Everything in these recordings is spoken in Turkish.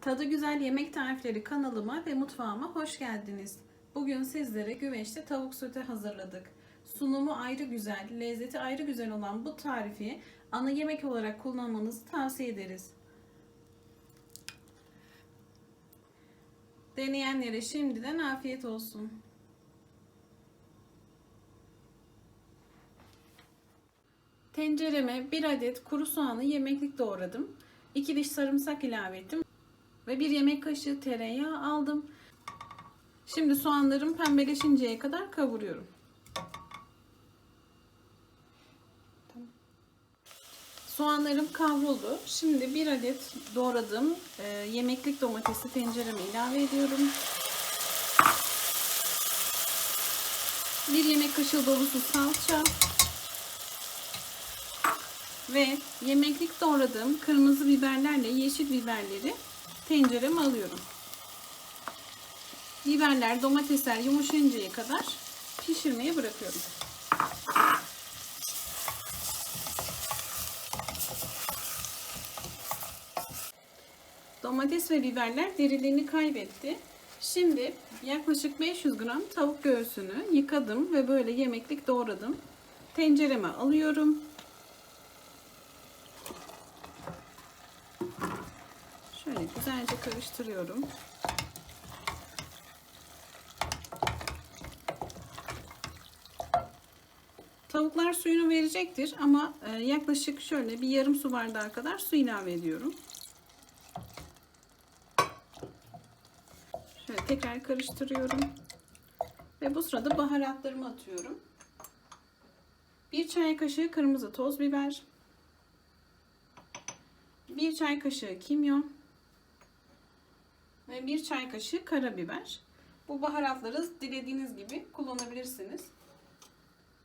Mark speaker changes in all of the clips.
Speaker 1: Tadı Güzel Yemek Tarifleri kanalıma ve mutfağıma hoş geldiniz. Bugün sizlere güveçte tavuk sote hazırladık. Sunumu ayrı güzel, lezzeti ayrı güzel olan bu tarifi ana yemek olarak kullanmanızı tavsiye ederiz. Deneyenlere şimdiden afiyet olsun. Tencereme bir adet kuru soğanı yemeklik doğradım. 2 diş sarımsak ilave ettim. Ve bir yemek kaşığı tereyağı aldım. Şimdi soğanlarım pembeleşinceye kadar kavuruyorum. Soğanlarım kavruldu. Şimdi bir adet doğradığım e, yemeklik domatesi tencereme ilave ediyorum. Bir yemek kaşığı dolusu salça ve yemeklik doğradığım kırmızı biberlerle yeşil biberleri tencereme alıyorum. Biberler, domatesler yumuşayıncaya kadar pişirmeye bırakıyorum. Domates ve biberler deriliğini kaybetti. Şimdi yaklaşık 500 gram tavuk göğsünü yıkadım ve böyle yemeklik doğradım. Tencereme alıyorum. Şöyle güzelce karıştırıyorum. Tavuklar suyunu verecektir ama e, yaklaşık şöyle bir yarım su bardağı kadar su ilave ediyorum. Şöyle tekrar karıştırıyorum. Ve bu sırada baharatlarımı atıyorum. Bir çay kaşığı kırmızı toz biber. Bir çay kaşığı kimyon. Ve bir çay kaşığı karabiber. Bu baharatları dilediğiniz gibi kullanabilirsiniz.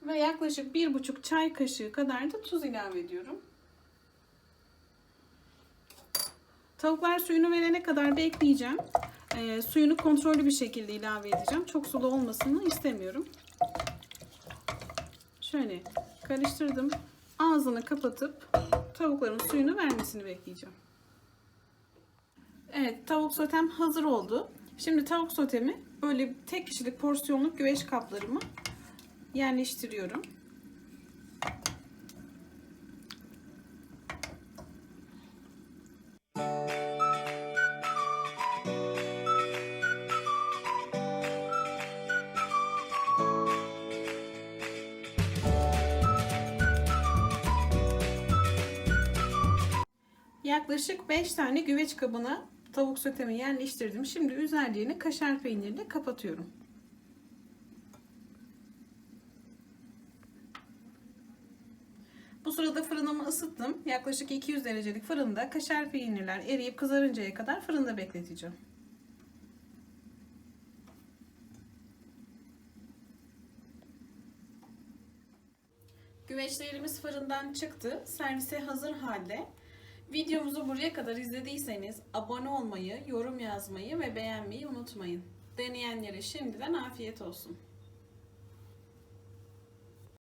Speaker 1: Ve yaklaşık bir buçuk çay kaşığı kadar da tuz ilave ediyorum. Tavuklar suyunu verene kadar bekleyeceğim. E, suyunu kontrollü bir şekilde ilave edeceğim. Çok sulu olmasını istemiyorum. Şöyle karıştırdım. Ağzını kapatıp tavukların suyunu vermesini bekleyeceğim. Evet tavuk sotem hazır oldu. Şimdi tavuk sotemi böyle tek kişilik porsiyonluk güveç kaplarıma yerleştiriyorum. Yaklaşık 5 tane güveç kabına tavuk sotemi yerleştirdim. Şimdi üzerlerini kaşar peynirle kapatıyorum. Bu sırada fırınımı ısıttım. Yaklaşık 200 derecelik fırında kaşar peynirler eriyip kızarıncaya kadar fırında bekleteceğim. Güveçlerimiz fırından çıktı. Servise hazır halde. Videomuzu buraya kadar izlediyseniz abone olmayı, yorum yazmayı ve beğenmeyi unutmayın. Deneyenlere şimdiden afiyet olsun.